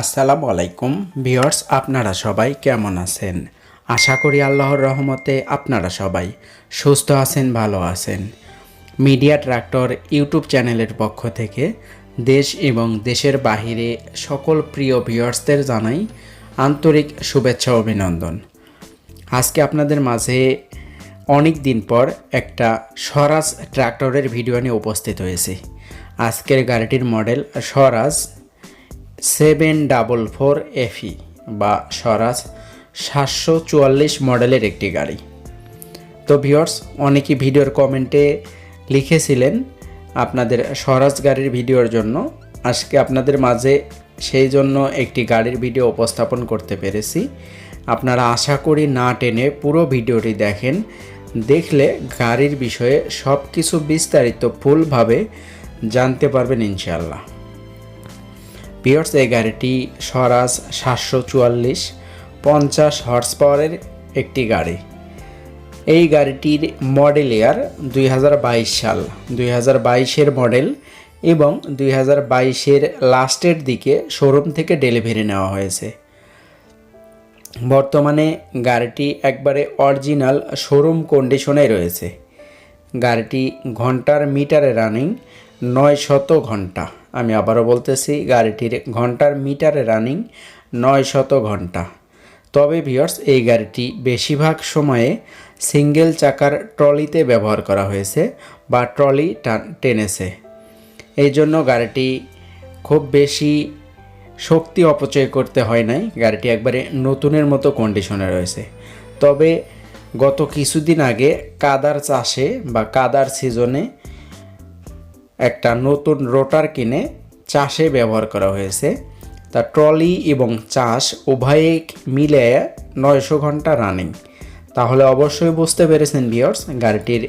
আসসালামু আলাইকুম ভিওর্স আপনারা সবাই কেমন আছেন? আশা করি আল্লাহর রহমতে আপনারা সবাই সুস্থ আছেন, ভালো আছেন। মিডিয়া ট্রাক্টর ইউটিউব চ্যানেলের পক্ষ থেকে দেশ এবং দেশের বাহিরে সকল প্রিয় ভিওর্সদের জানাই আন্তরিক শুভেচ্ছা অভিনন্দন। আজকে আপনাদের মাঝে অনেক দিন পর একটা স্বরাজ ট্রাক্টরের ভিডিও নিয়ে উপস্থিত হয়েছি। আজকের গাড়িটির model Swaraj seven double four এফি বা স্বরাজ সাতশো চুয়াল্লিশ মডেলের একটি গাড়ি। তো ভিওর্স অনেকেই ভিডিওর কমেন্টে লিখেছিলেন আপনাদের স্বরাজ গাড়ির ভিডিওর জন্য। আজকে আপনাদের মাঝে সেই জন্য একটি গাড়ির ভিডিও উপস্থাপন করতে পেরেছি। আপনারা আশা করি না টেনে পুরো ভিডিওটি দেখেন। দেখলে গাড়ির বিষয়ে সব কিছু বিস্তারিত ফুলভাবে জানতে পারবেন ইনশাল্লাহ পিয়ার্স এই গাড়িটি স্বরাজ সাতশো চুয়াল্লিশ পঞ্চাশ হর্স পাওয়ারের একটি গাড়ি। এই গাড়িটির মডেল ইয়ার দুই হাজার বাইশ সাল। দুই বাইশের মডেল এবং দুই বাইশের লাস্টের দিকে শোরুম থেকে ডেলিভারি নেওয়া হয়েছে। বর্তমানে গাড়িটি একবারে অরিজিনাল শোরুম কন্ডিশনে রয়েছে। গাড়িটি ঘণ্টার মিটারে রানিং নয় শত ঘণ্টা। আমি আবারও বলতেছি, গাড়িটির ঘণ্টার মিটারে রানিং নয় শত ঘণ্টা। তবে ভিওর্স এই গাড়িটি বেশিরভাগ সময়ে সিঙ্গেল চাকার ট্রলিতে ব্যবহার করা হয়েছে বা ট্রলি টান- টেনেছে। এই জন্য গাড়িটি খুব বেশি শক্তি অপচয় করতে হয় নাই। গাড়িটি একবারে নতুনের মতো কন্ডিশনে রয়েছে। তবে গত কিছুদিন আগে কাদার চাষে বা কাদার সিজনে একটা নতুন রোটার কিনে চাষে ব্যবহার করা হয়েছে। তা ট্রলি এবং চাষ উভয়ে মিলে নয়শো ঘণ্টা রানিং। তাহলে অবশ্যই বুঝতে পেরেছেন বিয়ার্স গাড়িটির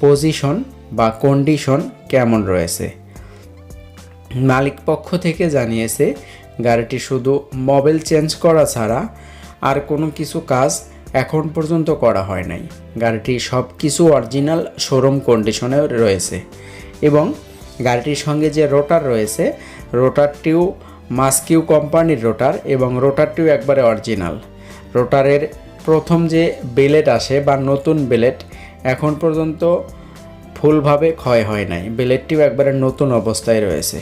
পজিশন বা কন্ডিশন কেমন রয়েছে। মালিক পক্ষ থেকে জানিয়েছে, গাড়িটি শুধু মোবাইল চেঞ্জ করা ছাড়া আর কোনো কিছু কাজ এখন পর্যন্ত করা হয় নাই। গাড়িটি সব কিছু অরিজিনাল শোরুম কন্ডিশনে রয়েছে এবং গাড়িটির সঙ্গে যে রোটার রয়েছে, রোটারটিও মাস্কিউ কোম্পানির রোটার এবং রোটারটিও একবারে অরিজিনাল। রোটারের প্রথম যে বেলেট আসে বা নতুন বেলেট, এখন পর্যন্ত ফুলভাবে ক্ষয় হয় নাই। বেলেটটিও একবারে নতুন অবস্থায় রয়েছে।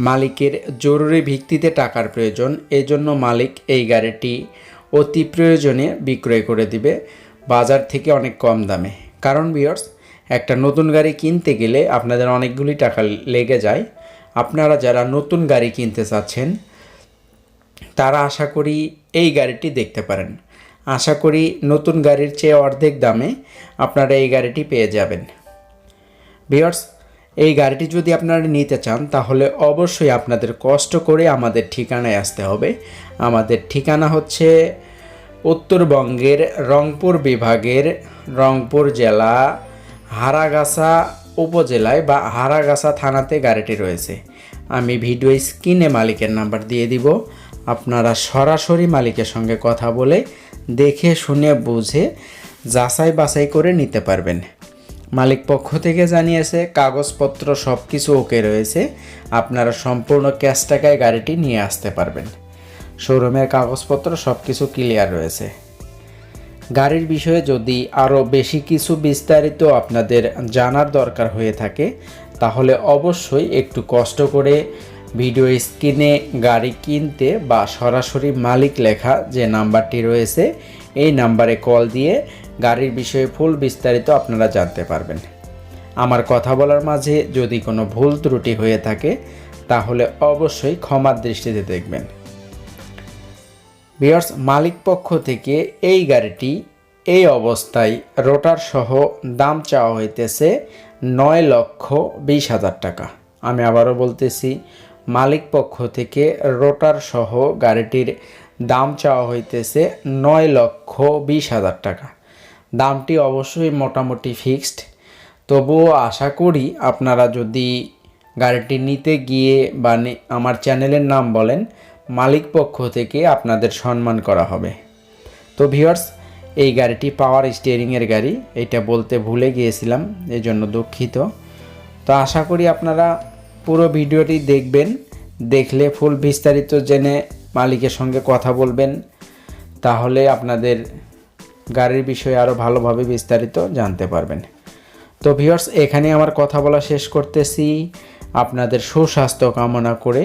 মালিকের জরুরি ভিত্তিতে টাকার প্রয়োজন, এজন্য মালিক এই গাড়িটি অতি প্রয়োজনে বিক্রয় করে দিবে, বাজার থেকে অনেক কম দামে। কারণ বিয়ার্স একটা নতুন গাড়ি কিনতে গেলে আপনাদের অনেকগুলি টাকা লেগে যায়। আপনারা যারা নতুন গাড়ি কিনতে চাচ্ছেন, তারা আশা করি এই গাড়িটি দেখতে পারেন। আশা করি নতুন গাড়ির চেয়ে অর্ধেক দামে আপনারা এই গাড়িটি পেয়ে যাবেন। ভিওর্স এই গাড়িটি যদি আপনারা নিতে চান, তাহলে অবশ্যই আপনাদের কষ্ট করে আমাদের ঠিকানায় আসতে হবে। আমাদের ঠিকানা হচ্ছে উত্তরবঙ্গের রংপুর বিভাগের রংপুর জেলা হারাগাছা উপজেলায় বা হারাগাছা থানাতে গাড়িটি রয়েছে। আমি ভিডিও স্ক্রিনে মালিকের নাম্বার দিয়ে দিব। আপনারা সরাসরি মালিকের সঙ্গে কথা বলে দেখে, শুনে, বুঝে যাচাই বাছাই করে নিতে পারবেন। মালিক পক্ষ থেকে জানিয়েছে, কাগজপত্র সব কিছু ওকে রয়েছে। আপনারা সম্পূর্ণ ক্যাশ টাকায় গাড়িটি নিয়ে আসতে পারবেন। শোরুমের কাগজপত্র সব কিছু ক্লিয়ার রয়েছে। গাড়ির বিষয়ে যদি আরও বেশি কিছু বিস্তারিত আপনাদের জানার দরকার হয়ে থাকে, তাহলে অবশ্যই একটু কষ্ট করে ভিডিও স্ক্রিনে গাড়ি কিনতে বা সরাসরি মালিক লেখা যে নাম্বারটি রয়েছে, এই নাম্বারে কল দিয়ে গাড়ির বিষয়ে ফুল বিস্তারিত আপনারা জানতে পারবেন। আমার কথা বলার মাঝে যদি কোনো ভুল ত্রুটি হয়ে থাকে, তাহলে অবশ্যই ক্ষমার দৃষ্টিতে দেখবেন। বিয়ার্স, মালিক পক্ষ থেকে এই গাড়িটি এই অবস্থায় রোটার সহ দাম চাওয়া হইতেছে নয় লক্ষ বিশ হাজার টাকা। আমি আবারও বলতেছি, মালিক পক্ষ থেকে রোটার সহ গাড়িটির দাম চাওয়া হইতেছে নয় লক্ষ বিশ হাজার টাকা। দামটি অবশ্যই মোটামুটি ফিক্সড। তবুও আশা করি আপনারা যদি গাড়িটি নিতে গিয়ে বা আমার চ্যানেলের নাম বলেন মালিক পক্ষ থেকে আপনাদের সম্মান করা হবে। তো ভিউয়ার্স, এই গাড়িটি পাওয়ার স্টিয়ারিংয়ের গাড়ি। এটা বলতে ভুলে গিয়েছিলাম এই জন্য দুঃখিত। তো আশা করি আপনারা পুরো ভিডিওটি দেখবেন, দেখলে ফুল বিস্তারিত জেনে মালিকের সঙ্গে কথা বলবেন। তাহলে আপনাদের গাড়ির বিষয়ে আরও ভালোভাবে বিস্তারিত জানতে পারবেন। তো ভিউয়ার্স, এখানে আমার কথা বলা শেষ করতেছি। আপনাদের সুস্বাস্থ্য কামনা করে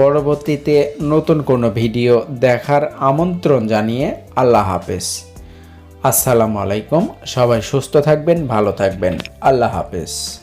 পরবর্তীতে নতুন কোনো ভিডিও দেখার আমন্ত্রণ জানিয়ে আল্লাহ হাফেজ। আসসালামু আলাইকুম, সবাই সুস্থ থাকবেন, ভালো থাকবেন, আল্লাহ হাফেজ।